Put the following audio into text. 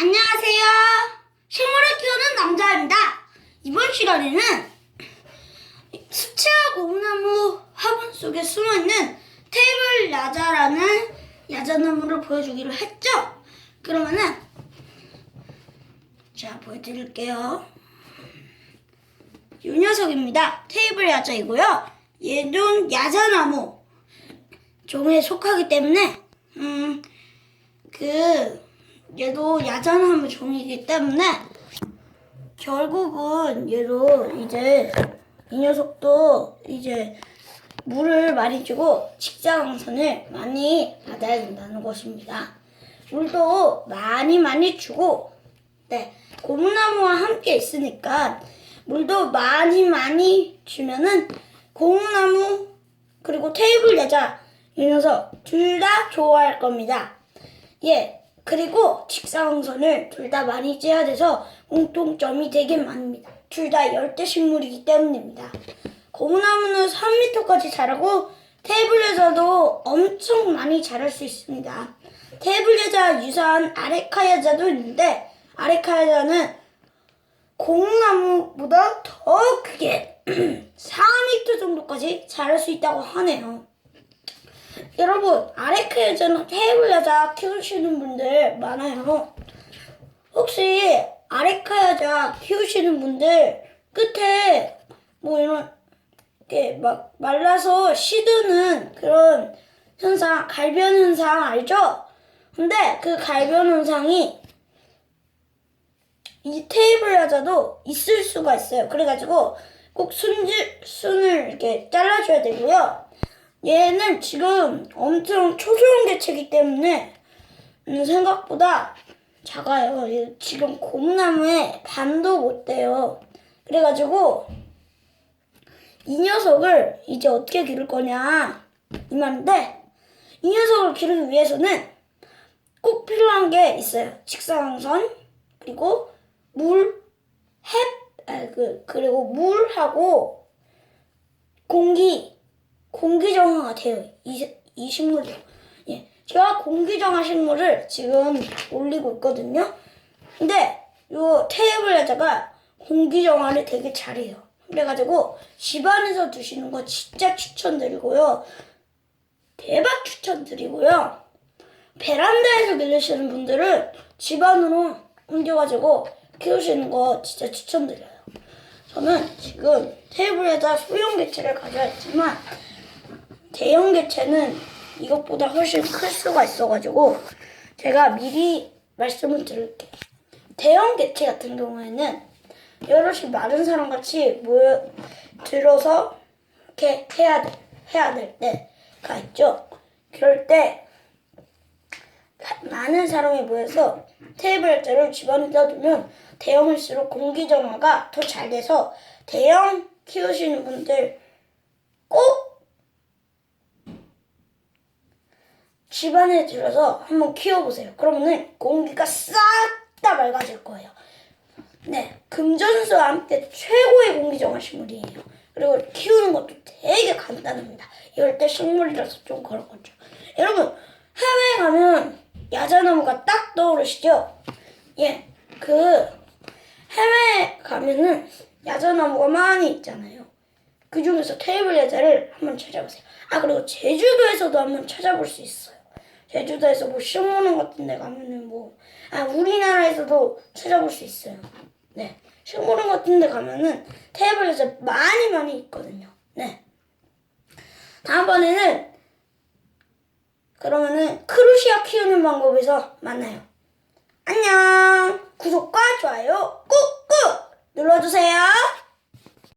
안녕하세요. 식물을 키우는 남자입니다. 이번 시간에는 수채화 고무나무 화분 속에 숨어있는 테이블 야자라는 야자나무를 보여주기로 했죠? 그러면은 자 보여드릴게요. 이 녀석입니다. 테이블 야자이고요. 얘는 야자나무 종에 속하기 때문에 음그 얘도 야자나무 종이기 때문에 결국은 얘도 이제 이 녀석도 이제 물을 많이 주고 직사광선을 많이 받아야 된다는 것입니다. 물도 많이 많이 주고 네 고무나무와 함께 있으니까 물도 많이 많이 주면은 고무나무 그리고 테이블 여자 이 녀석 둘 다 좋아할 겁니다. 예, 그리고 직사광선을 둘 다 많이 쬐야 돼서 공통점이 되게 많습니다. 둘 다 열대 식물이기 때문입니다. 고무나무는 3m까지 자라고 테이블여자도 엄청 많이 자랄 수 있습니다. 테이블여자 유사한 아레카여자도 있는데 아레카여자는 고무나무보다 더 크게 4m 정도까지 자랄 수 있다고 하네요. 여러분 아레크 여자는 테이블 여자 키우시는 분들 많아요. 혹시 아레카 여자 키우시는 분들 끝에 뭐 이런 이렇게 막 말라서 시드는 그런 현상 갈변 현상 알죠? 근데 그 갈변 현상이 이 테이블 여자도 있을 수가 있어요. 그래가지고 꼭 순질 순을 이렇게 잘라줘야 되고요. 얘는 지금 엄청 초소형 개체이기 때문에 음, 생각보다 작아요. 얘 지금 고무나무에 반도 못 돼요. 그래가지고 이 녀석을 이제 어떻게 기를 거냐 이 말인데 이 녀석을 기르기 위해서는 꼭 필요한 게 있어요. 직사광선 그리고 물, 햇, 아, 그 그리고 물하고 공기 공기 정화가 돼요. 이, 이 식물도. 예. 제가 공기 정화 식물을 지금 올리고 있거든요. 근데 요 테이블 여자가 공기 정화를 되게 잘해요. 그래가지고 집안에서 두시는 거 진짜 추천드리고요. 대박 추천드리고요. 베란다에서 기르시는 분들은 집안으로 옮겨가지고 키우시는 거 진짜 추천드려요. 저는 지금 테이블에다 소형 개체를 가져왔지만 대형 개체는 이것보다 훨씬 클 수가 있어가지고 제가 미리 말씀을 드릴게요. 대형 개체 같은 경우에는 여럿이 많은 사람 같이 모여 들어서 이렇게 해야 돼 해야 될 때가 있죠. 그럴 때 많은 사람이 모여서 테이블 자를 집안에다 두면 대형일수록 공기 정화가 더 잘 돼서 대형 키우시는 분들 꼭 집안에 들어서 한번 키워보세요. 그러면은 공기가 싹 다 맑아질 거예요. 네, 금전수와 함께 최고의 공기 정화 식물이에요. 그리고 키우는 것도 되게 간단합니다. 열대 식물이라서 좀 그런 거죠. 여러분 해외에 가면 야자나무가 딱 떠오르시죠? 예, 그 해외에 가면은 야자나무가 많이 있잖아요. 그 중에서 테이블 야자를 한번 찾아보세요. 아 그리고 제주도에서도 한번 찾아볼 수 있어요. 제주도에서 뭐 식물원 같은 데 가면은 뭐, 아, 우리나라에서도 찾아볼 수 있어요. 네. 식물원 같은 데 가면은 테이블에서 많이 많이 있거든요. 네. 다음번에는 그러면은 크루시아 키우는 방법에서 만나요. 안녕! 구독과 좋아요 꾹꾹 눌러주세요.